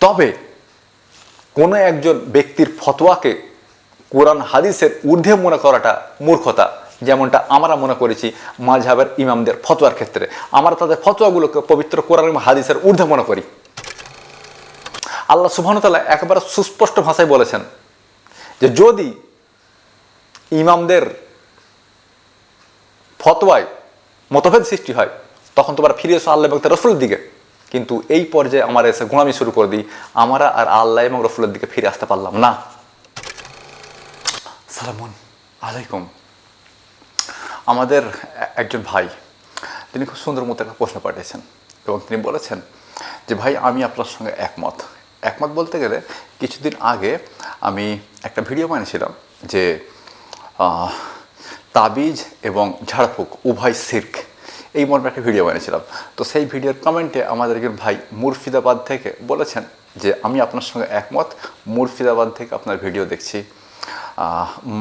তবে কোনো একজন ব্যক্তির ফতোয়াকে কোরআন হাদিসের ঊর্ধ্বে মনে করাটা মূর্খতা, যেমনটা আমরা মনে করেছি মাঝহাবের ইমামদের ফতোয়ার ক্ষেত্রে। আমরা তাদের ফতোয়াগুলোকে পবিত্র কোরআন এবং হাদিসের ঊর্ধ্বে মনে করি। আল্লাহ সুবহানতাল্লাহ একেবারে সুস্পষ্ট ভাষায় বলেছেন যে যদি ইমামদের ফতোয়ায় মতভেদ সৃষ্টি হয়, তখন তোমার ফিরে এসো আল্লাহ এবং রসুলের দিকে। কিন্তু এই পর্যায়ে আমার এসে গোলামি শুরু করে দিই। আমরা আর আল্লাহ এবং রসুলের দিকে ফিরে আসতে পারলাম না। সালামুন আলাইকুম। আমাদের একজন ভাই, তিনি খুব সুন্দর মতো একটা প্রশ্ন পাঠিয়েছেন এবং তিনি বলেছেন যে, ভাই, আমি আপনার সঙ্গে একমত। একমত বলতে গেলে কিছুদিন আগে আমি একটা ভিডিও বানিয়েছিলাম যে তাবিজ এবং ঝাড়ফুঁক উভয় সির্ক এই মর্মে একটা ভিডিও বানিয়েছিলাম। তো সেই ভিডিওর কমেন্টে আমাদের একজন ভাই মুর্শিদাবাদ থেকে বলেছেন যে, আমি আপনার সঙ্গে একমত, মুর্শিদাবাদ থেকে আপনার ভিডিও দেখছি।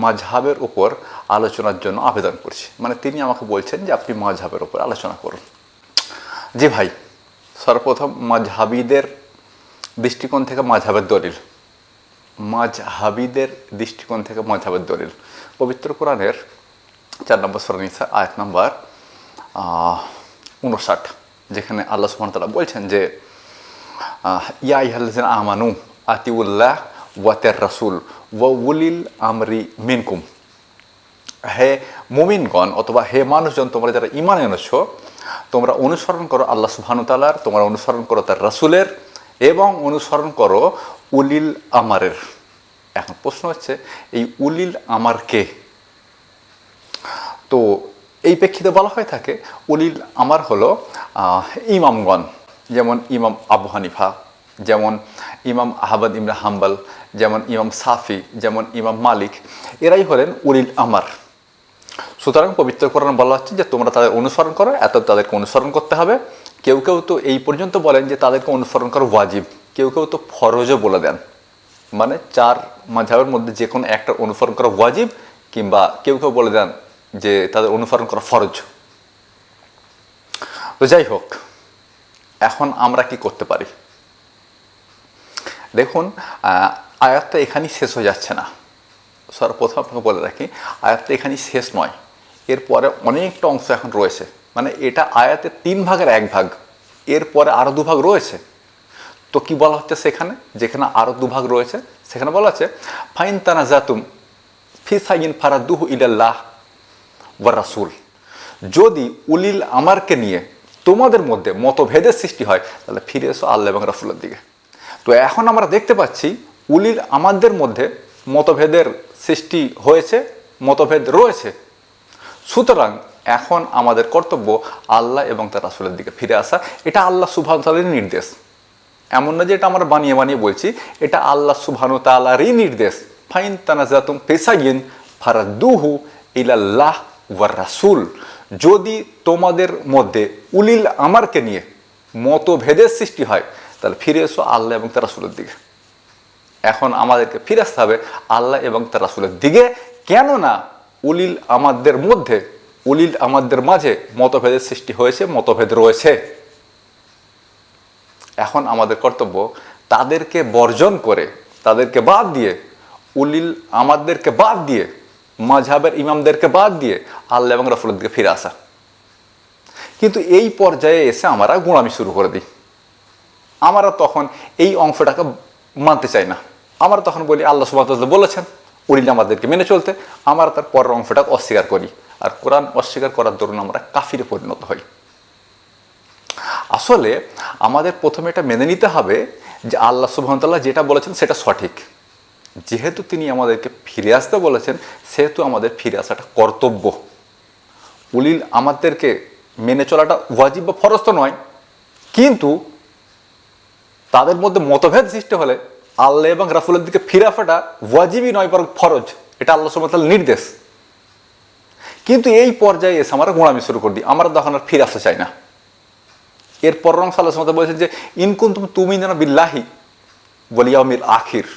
মাঝহাবের ওপর আলোচনার জন্য আবেদন করছি। মানে তিনি আমাকে বলছেন যে, আপনি মাঝহাবের উপর আলোচনা করুন। জি ভাই, সর্বপ্রথম মাঝহাবিদের দৃষ্টিকোণ থেকে মাঝহাবের দলিল। মাঝহাবিদের দৃষ্টিকোণ থেকে মাঝহাবের দলিল। পবিত্র কোরআনের চার নম্বর সরনিসা আয়াত নম্বর উনষাট যেখানে আল্লাহ তাআলা বলছেন যে ইয়া ইহাল্লাযিনা আমানু আতিউল্লাহ ওয়াতের রাসূল ওয়া উলিল আমরি মিনকুম। হে মুমিনগণ অথবা হে মানুষজন, তোমরা যারা ইমান এনেছ, তোমরা অনুসরণ করো আল্লাহ সুবহানু তাআলার, তোমরা অনুসরণ করো তার রাসূলের এবং অনুসরণ করো উলিল আমারের। এখন প্রশ্ন হচ্ছে, এই উলিল আমার কে তো এই প্রেক্ষিতে বলা হয়ে থাকে, উলিল আমার হলো ইমামগণ, যেমন ইমাম আবু হানিফা, যেমন ইমাম আহমদ ইমরা হাম্বাল, যেমন ইমাম সাফি, যেমন ইমাম মালিক, এরাই হলেন উলিল আমার। সুতরাং পবিত্র কোরআন বলা হচ্ছে যে তোমরা তাদের অনুসরণ করো, এত তাদেরকে অনুসরণ করতে হবে। কেউ কেউ তো এই পর্যন্ত বলেন যে তাদেরকে অনুসরণ করা ওয়াজিব, কেউ কেউ তো ফরজও বলে দেন। মানে চার মাঝাবের মধ্যে যে কোনো একটা অনুসরণ করা ওয়াজিব, কিংবা কেউ কেউ বলে দেন যে তাদের অনুসরণ করা ফরজ। তো যাই হোক এখন আমরা কি করতে পারি? দেখুন আয়াতটা এখানেই শেষ হয়ে যাচ্ছে না। সর্বপ্রথম আপনাকে বলে রাখি আয়াতটা এখানেই শেষ নয়। এরপরে অনেকটা অংশ এখন রয়েছে। মানে এটা আয়াতের তিন ভাগের এক ভাগ, এরপরে আরও দুভাগ রয়েছে। তো কি বলা হচ্ছে সেখানে? যেখানে আরও দুভাগ রয়েছে, সেখানে বলা হচ্ছে, ফাইন তানা জাতুম ফিসাইন ফারাদুহু ইলাল্লাহ ওয়া রাসূল যদি উলিল আমারকে নিয়ে তোমাদের মধ্যে মতভেদের সৃষ্টি হয়, তাহলে ফিরে এসো আল্লাহ এবং রাসুলের দিকে। তো এখন আমরা দেখতে পাচ্ছি, উলিল আমাদের মধ্যে মতভেদের সৃষ্টি হয়েছে, মতভেদ রয়েছে। সুতরাং এখন আমাদের কর্তব্য আল্লাহ এবং তার রাসুলের দিকে ফিরে আসা। এটা আল্লাহ সুবহান তাআলার নির্দেশ। এমন না যে এটা আমরা বানিয়ে বানিয়ে বলছি, এটা আল্লাহ সুবহানু তাআলারই নির্দেশ। ফাইন তানাজাতুম ফিসাইন ফারাদুহু ইলাল্লাহ ওয়ার রাসূল, যদি তোমাদের মধ্যে উলিল আমারকে নিয়ে মতভেদের সৃষ্টি হয়, তাহলে ফিরে এসো আল্লাহ এবং তার রাসূলের দিকে। এখন আমাদেরকে ফিরে আসতে হবে আল্লাহ এবং তার রাসূলের দিকে, কেননা উলিল আমাদের মধ্যে, উলিল আমাদের মাঝে মতভেদের সৃষ্টি হয়েছে, মতভেদ রয়েছে। এখন আমাদের কর্তব্য তাদেরকে বর্জন করে, তাদেরকে বাদ দিয়ে, উলিল আমাদেরকে বাদ দিয়ে, মাঝহাবের ইমামদেরকে বাদ দিয়ে আল্লাহ এবং রফুলের দিকে ফিরে আসা। কিন্তু এই পর্যায়ে এসে আমরা গোড়ামি শুরু করে দিই। আমরা তখন এই অংশটাকে মানতে চাই না। আমরা তখন বলি, আল্লাহ সুবাহ বলেছেন, উলিল আমাদেরকে মেনে চলতে। আমরা তার পরের অংশটাকে অস্বীকার করি। আর কোরআন অস্বীকার করার দরুন আমরা কাফিরে পরিণত হই। আসলে আমাদের প্রথমে এটা মেনে নিতে হবে যে আল্লাহ সুবহানতাল্লাহ যেটা বলেছেন সেটা সঠিক। যেহেতু তিনি আমাদেরকে ফিরে আসতে বলেছেন, সেহেতু আমাদের ফিরে আসাটা কর্তব্য। উলিল আমাদেরকে মেনে চলাটা ওয়াজিব বা ফরজ তো নয়। কিন্তু তাদের মধ্যে মতভেদ সৃষ্টি হলে আল্লাহ এবং রাসুলের দিকে ফিরে আসাটা ওয়াজিবই নয়, বরং ফরজ। এটা আল্লাহ সুবহানাহু নির্দেশ। কিন্তু এই পর্যায়ে এসে আমরা গোড়ামি শুরু করে দিই আমরা তখন আর ফিরে আসতে চাই না। এরপর রং সাল্লাহ সাল্লাম বলেছেন যে ইনকুন তুমি যেন বিল্লাহি বলিয়ামির আখির।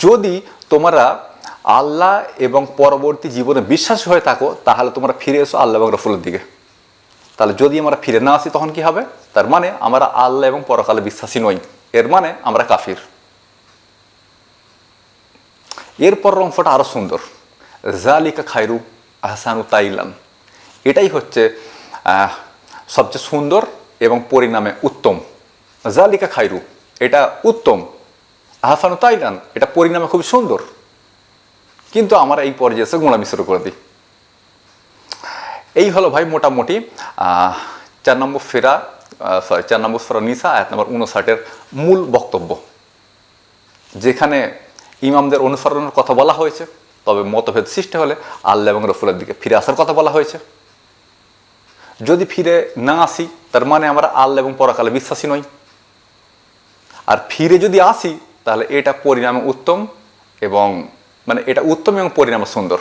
যদি তোমরা আল্লাহ এবং পরবর্তী জীবনে বিশ্বাস হয়ে থাকো, তাহলে তোমরা ফিরে এসো আল্লাহ এবং রফুলের দিকে। তাহলে যদি আমরা ফিরে না আসি, তখন কি হবে? তার মানে আমরা আল্লাহ এবং পরকালে বিশ্বাসী নই। এর মানে আমরা কাফির। এরপর অংশটা আরও সুন্দর। জালিকা খাইরু আহসানু তাইলান। এটাই হচ্ছে সবচেয়ে সুন্দর এবং পরিণামে উত্তম। জালিকা খাইরু এটা উত্তম। আহসানু তাইলান, এটা পরিণামে খুব সুন্দর। কিন্তু আমরা এই পর্যায়ে এসে গোলামি শুরু করে দিই। এই হলো ভাই মোটামুটি চার নম্বর ফেরা সরি চার নম্বর ফেরা নিসা এক নম্বর উনষাটের মূল বক্তব্য। যেখানে ইমামদের অনুসরণের কথা বলা হয়েছে, তবে মতভেদ সৃষ্টি হলে আল্লাহ এবং রফুলের দিকে ফিরে আসার কথা বলা হয়েছে। যদি ফিরে না আসি, তার মানে আমরা আল্লাহ এবং পরাকালে বিশ্বাসী নই। আর ফিরে যদি আসি, তাহলে এটা পরিণামে উত্তম এবং মানে এটা উত্তম এবং পরিণাম সুন্দর।